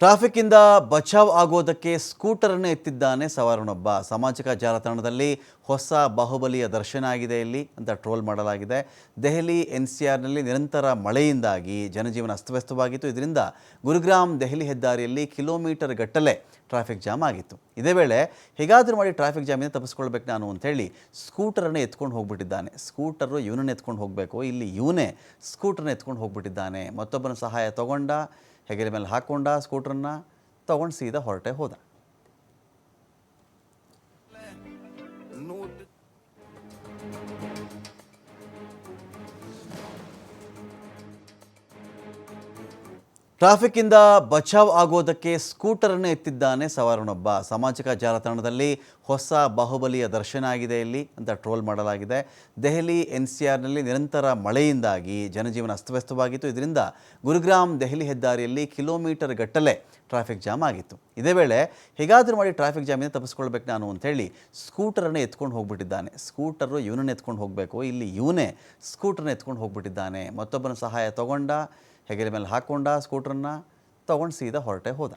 ಟ್ರಾಫಿಕ್ಕಿಂದ ಬಚಾವ್ ಆಗೋದಕ್ಕೆ ಸ್ಕೂಟರನ್ನು ಎತ್ತಿದ್ದಾನೆ ಸವಾರನೊಬ್ಬ. ಸಾಮಾಜಿಕ ಜಾಲತಾಣದಲ್ಲಿ ಹೊಸ ಬಾಹುಬಲಿಯ ದರ್ಶನ ಆಗಿದೆ ಇಲ್ಲಿ ಅಂತ ಟ್ರೋಲ್ ಮಾಡಲಾಗಿದೆ. ದೆಹಲಿ ಎನ್ ಸಿ ಆರ್ನಲ್ಲಿ ನಿರಂತರ ಮಳೆಯಿಂದಾಗಿ ಜನಜೀವನ ಅಸ್ತವ್ಯಸ್ತವಾಗಿತ್ತು. ಇದರಿಂದ ಗುರುಗ್ರಾಮ್ ದೆಹಲಿ ಹೆದ್ದಾರಿಯಲ್ಲಿ ಕಿಲೋಮೀಟರ್ ಗಟ್ಟಲೆ ಟ್ರಾಫಿಕ್ ಜಾಮ್ ಆಗಿತ್ತು. ಇದೇ ವೇಳೆ ಹೇಗಾದರೂ ಮಾಡಿ ಟ್ರಾಫಿಕ್ ಜಾಮಿಂದ ತಪ್ಪಿಸ್ಕೊಳ್ಬೇಕು ನಾನು ಅಂತೇಳಿ ಸ್ಕೂಟರನ್ನು ಎತ್ಕೊಂಡು ಹೋಗ್ಬಿಟ್ಟಿದ್ದಾನೆ. ಸ್ಕೂಟರು ಇವನನ್ನು ಎತ್ಕೊಂಡು ಹೋಗಬೇಕು. ಇಲ್ಲಿ ಇವನೇ ಸ್ಕೂಟರ್ನ ಎತ್ಕೊಂಡು ಹೋಗ್ಬಿಟ್ಟಿದ್ದಾನೆ. ಮತ್ತೊಬ್ಬನ ಸಹಾಯ ತಗೊಂಡ ಹೆಗಲ ಮೇಲೆ ಹಾಕ್ಕೊಂಡ ಸ್ಕೂಟ್ರನ್ನ ತಗೊಂಡು ಸೀದಾ ಹೊರಟೆ ಹೋದ. ಟ್ರಾಫಿಕ್ಕಿಂದ ಬಚಾವ್ ಆಗೋದಕ್ಕೆ ಸ್ಕೂಟರನ್ನು ಎತ್ತಿದ್ದಾನೆ ಸವಾರನೊಬ್ಬ. ಸಾಮಾಜಿಕ ಜಾಲತಾಣದಲ್ಲಿ ಹೊಸ ಬಾಹುಬಲಿಯ ದರ್ಶನ ಆಗಿದೆ ಇಲ್ಲಿ ಅಂತ ಟ್ರೋಲ್ ಮಾಡಲಾಗಿದೆ. ದೆಹಲಿ ಎನ್ ಸಿ ಆರ್ನಲ್ಲಿ ನಿರಂತರ ಮಳೆಯಿಂದಾಗಿ ಜನಜೀವನ ಅಸ್ತವ್ಯಸ್ತವಾಗಿತ್ತು. ಇದರಿಂದ ಗುರುಗ್ರಾಮ್ ದೆಹಲಿ ಹೆದ್ದಾರಿಯಲ್ಲಿ ಕಿಲೋಮೀಟರ್ ಗಟ್ಟಲೆ ಟ್ರಾಫಿಕ್ ಜಾಮ್ ಆಗಿತ್ತು. ಇದೇ ವೇಳೆ ಹೇಗಾದರೂ ಮಾಡಿ ಟ್ರಾಫಿಕ್ ಜಾಮಿಂದ ತಪ್ಪಿಸ್ಕೊಳ್ಬೇಕು ನಾನು ಅಂತೇಳಿ ಸ್ಕೂಟರನ್ನು ಎತ್ಕೊಂಡು ಹೋಗ್ಬಿಟ್ಟಿದ್ದಾನೆ. ಸ್ಕೂಟರು ಇವನನ್ನು ಎತ್ಕೊಂಡು ಹೋಗಬೇಕು. ಇಲ್ಲಿ ಇವನೇ ಸ್ಕೂಟರ್ನ ಎತ್ಕೊಂಡು ಹೋಗ್ಬಿಟ್ಟಿದ್ದಾನೆ. ಮತ್ತೊಬ್ಬನ ಸಹಾಯ ತಗೊಂಡ ಹೆಗಲ ಮೇಲೆ ಹಾಕ್ಕೊಂಡ ಸ್ಕೂಟ್ರನ್ನ ತಗೊಂಡು ಸೀದಾ ಹೊರಟೆ ಹೋದ.